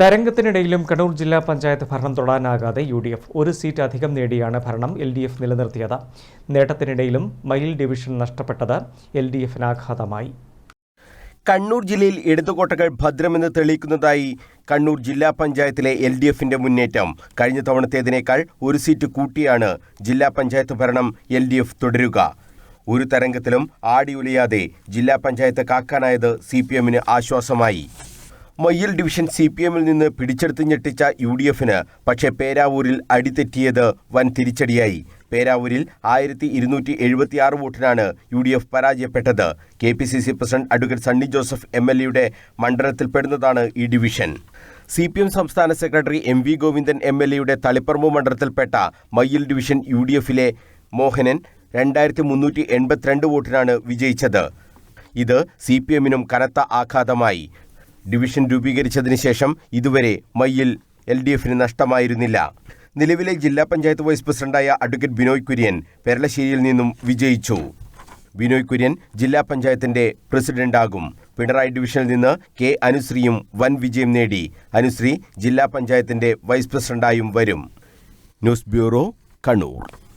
തരംഗത്തിനിടയിലും കണ്ണൂർ ജില്ലാ പഞ്ചായത്ത് ഭരണം തൊടാനാകാതെ യു ഡി എഫ് ഒരു സീറ്റ് അധികം നേടിയാണ് ഭരണം എൽ ഡി എഫ് നിലനിർത്തിയത്. നേട്ടത്തിനിടയിലും മയിൽ ഡിവിഷൻ നഷ്ടപ്പെട്ടത് എൽ ഡി എഫിന് ആഘാതമായി. കണ്ണൂർ ജില്ലയിൽ ഇടതുകോട്ടകൾ ഭദ്രമെന്ന് തെളിയിക്കുന്നതായി കണ്ണൂർ ജില്ലാ പഞ്ചായത്തിലെ എൽ ഡി എഫിന്റെ മുന്നേറ്റം. കഴിഞ്ഞ തവണത്തേതിനേക്കാൾ ഒരു സീറ്റ് കൂട്ടിയാണ് ജില്ലാ പഞ്ചായത്ത് ഭരണം എൽ ഡി എഫ് തുടരുക. ഒരു തരംഗത്തിലും ആടിയുലയാതെ ജില്ലാ പഞ്ചായത്ത് കാക്കാനായത് സി പി എമ്മിന് ആശ്വാസമായി. മയ്യിൽ ഡിവിഷൻ സി പി എമ്മിൽ നിന്ന് പിടിച്ചെടുത്ത് ഞെട്ടിച്ച യു ഡി എഫിന് പക്ഷേ പേരാവൂരിൽ അടിതെറ്റിയത് വൻ തിരിച്ചടിയായി. പേരാവൂരിൽ ആയിരത്തി ഇരുന്നൂറ്റി എഴുപത്തിയാറ് വോട്ടിനാണ് യു ഡി എഫ് പരാജയപ്പെട്ടത്. K P C C president advocate Sunny Joseph M L എയുടെ മണ്ഡലത്തിൽപ്പെടുന്നതാണ് ഈ ഡിവിഷൻ. സി പി എം സംസ്ഥാന secretary M V Govindan M L എയുടെ തളിപ്പറമ്പ് മണ്ഡലത്തിൽപ്പെട്ട മയ്യിൽ ഡിവിഷൻ യു ഡി എഫിലെ മോഹനൻ രണ്ടായിരത്തി മുന്നൂറ്റി എൺപത്തിരണ്ട് വോട്ടിനാണ് വിജയിച്ചത്. ഇത് സി പി എമ്മിനും കനത്ത ആഘാതമായി. ഡിവിഷൻ രൂപീകരിച്ചതിന് ശേഷം ഇതുവരെ മയ്യിൽ എൽ ഡി എഫിന് നഷ്ടമായിരുന്നില്ല. നിലവിലെ ജില്ലാ പഞ്ചായത്ത് വൈസ് പ്രസിഡന്റായ അഡ്വക്കേറ്റ് ബിനോയ് കുര്യൻ പെരളശ്ശേരിയിൽ നിന്നും വിജയിച്ചു. ബിനോയ് കുര്യൻ ജില്ലാ പഞ്ചായത്തിന്റെ പ്രസിഡന്റാകും. പിണറായി ഡിവിഷനിൽ നിന്ന് കെ അനുശ്രീയും വൻ വിജയം നേടി. അനുശ്രീ ജില്ലാ പഞ്ചായത്തിന്റെ വൈസ് പ്രസിഡന്റായും വരും. News bureau Kannur.